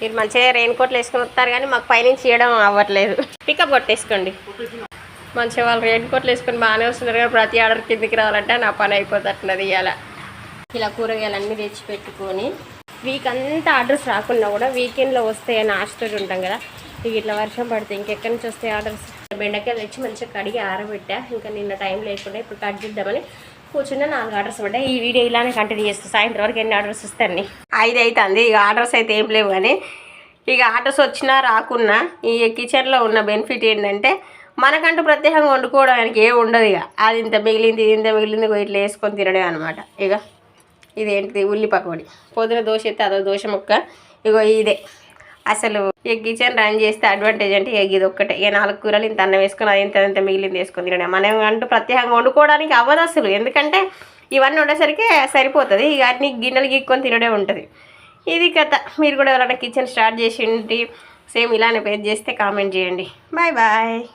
మీరు మంచిగా రెయిన్ కోట్లు వేసుకుని వస్తారు కానీ మాకు పైనుంచి చేయడం అవ్వట్లేదు. పికప్ కొట్టేసుకోండి. మంచిగా వాళ్ళు రెయిన్ కోట్లు వేసుకొని బాగానే వస్తున్నారు కానీ ప్రతి ఆర్డర్ కిందికి రావాలంటే నా పని అయిపోతున్నది ఇలా ఇలా కూరగాయలు అన్నీ తెచ్చి పెట్టుకొని వీక్ అంతా ఆర్డర్స్ రాకున్నా కూడా వీకెండ్లో వస్తాయని ఆశతో ఉంటాం కదా. ఇక ఇట్లా వర్షం పడితే ఇంకెక్కడి నుంచి వస్తాయి ఆర్డర్స్ బెండకాయలు తెచ్చి మంచిగా కడిగి ఆరబెట్టా. ఇంకా నిన్న టైం లేకుండా ఇప్పుడు కట్ చేద్దామని కూర్చున్న నాలుగు ఆర్డర్స్ పడ్డాయి. ఈ వీడియో ఇలానే కంటిన్యూ చేస్తాను సాయంత్రం వరకు ఎన్ని ఆర్డర్స్ ఇస్తాను ఐదు అవుతుంది ఇక ఆర్డర్స్ అయితే ఏం లేవు కానీ ఇక ఆర్డర్స్ వచ్చినా రాకున్నా ఈ కిచెన్లో ఉన్న బెనిఫిట్ ఏంటంటే మనకంటూ ప్రత్యేకంగా వండుకోవడానికి ఏం ఉండదు ఇక. అది ఇంత మిగిలింది ఇది ఇంత మిగిలింది ఇట్లా వేసుకొని తినడే అనమాట ఇక ఇదేంటిది? ఉల్లి పకోడి పొద్దున దోశ అయితే అదో దోశ ముక్క. ఇగో ఇదే. అసలు ఈ కిచెన్ రన్ చేస్తే అడ్వాంటేజ్ అంటే ఇక ఇది ఒక్కటే. ఇక నాలుగు కూరలు ఇంత అన్నం వేసుకొని అది ఇంత ఇంత మిగిలింది వేసుకొని మనం అంటూ ప్రత్యేకంగా వండుకోవడానికి అవ్వదు అసలు. ఎందుకంటే ఇవన్నీ ఉండేసరికి సరిపోతుంది. ఇక అన్ని గిన్నెలు గీక్కొని తినడే ఉంటుంది. ఇది కథ. మీరు కూడా ఎవరైనా కిచెన్ స్టార్ట్ చేసి సేమ్ ఇలానే పేజ్ చేస్తే కామెంట్ చేయండి. Bye bye